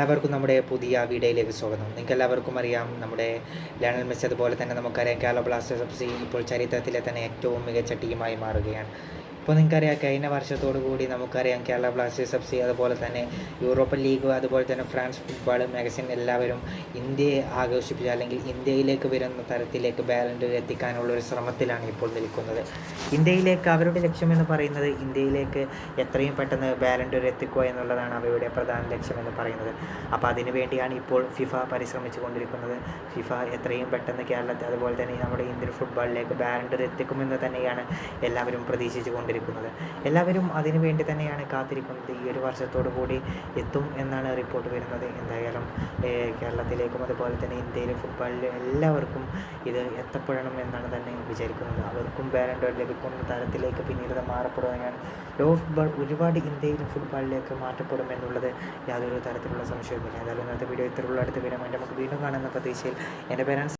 എല്ലാവർക്കും നമ്മുടെ പുതിയ വീഡിയോയിലേക്ക് സ്വാഗതം. നിങ്ങൾക്ക് എല്ലാവർക്കും അറിയാം നമ്മുടെ ലയണൽ മെസ്സി അതുപോലെ തന്നെ നമുക്കറിയാം കേരള ബ്ലാസ്റ്റേഴ്സ് എഫ് സി ഇപ്പോൾ ചരിത്രത്തിലെ തന്നെ ഏറ്റവും മികച്ച ടീമായി മാറുകയാണ്. ഇപ്പോൾ നിങ്ങൾക്കറിയാം കഴിഞ്ഞ വർഷത്തോടു കൂടി നമുക്കറിയാം കേരള ബ്ലാസ്റ്റേഴ്സ് എഫ് സി അതുപോലെ തന്നെ യൂറോപ്യൻ ലീഗ് അതുപോലെ തന്നെ ഫ്രാൻസ് ഫുട്ബോൾ മാഗസിൻ എല്ലാവരും ഇന്ത്യയെ ആഘോഷിപ്പിച്ച അല്ലെങ്കിൽ ഇന്ത്യയിലേക്ക് വരുന്ന തരത്തിലേക്ക് ബാലൻഡ് എത്തിക്കാനുള്ള ഒരു ശ്രമത്തിലാണ് ഇപ്പോൾ നിൽക്കുന്നത്. ഇന്ത്യയിലേക്ക് അവരുടെ ലക്ഷ്യമെന്ന് പറയുന്നത് ഇന്ത്യയിലേക്ക് എത്രയും പെട്ടെന്ന് ബാലൻഡർ എത്തിക്കുക എന്നുള്ളതാണ് അവരുടെ പ്രധാന ലക്ഷ്യമെന്ന് പറയുന്നത്. അപ്പോൾ അതിനു വേണ്ടിയാണ് ഇപ്പോൾ ഫിഫ പരിശ്രമിച്ചു കൊണ്ടിരിക്കുന്നത്. ഫിഫ എത്രയും പെട്ടെന്ന് കേരളത്തിൽ അതുപോലെ തന്നെ നമ്മുടെ ഇന്ത്യൻ ഫുട്ബോളിലേക്ക് ബാലൻഡർ എത്തിക്കുമെന്ന് തന്നെയാണ് എല്ലാവരും പ്രതീക്ഷിച്ചു കൊണ്ടിരിക്കുന്നത്. എല്ലാവരും അതിനു വേണ്ടി തന്നെയാണ് കാത്തിരിക്കുന്നത്. ഈ ഒരു വർഷത്തോടു കൂടി എത്തും എന്നാണ് റിപ്പോർട്ട് വരുന്നത്. എന്തായാലും കേരളത്തിലേക്കും അതുപോലെ തന്നെ ഇന്ത്യയിലെ ഫുട്ബോളിൽ എല്ലാവർക്കും ഇത് എത്തപ്പെടണം എന്നാണ് തന്നെ വിചാരിക്കുന്നത്. അവർക്കും ബാലൻഡർ ലഭിക്കുന്ന തരത്തിലേക്ക് പിന്നീട് മാറപ്പെടുകയാണ് ലോ ഫുട്ബോൾ ഒരുപാട് ഇന്ത്യയിലും ഫുട്ബോളിലേക്ക് മാറ്റപ്പെടും എന്നുള്ളത് യാതൊരു തരത്തിലുള്ള സംശയവുമില്ല. ഏതായാലും ഇന്നത്തെ വീഡിയോ ഇത്രയുള്ള അടുത്ത വീഡിയോ നമുക്ക് വീണ്ടും കാണുന്ന പ്രതീക്ഷയിൽ. എന്റെ പേരൻസ്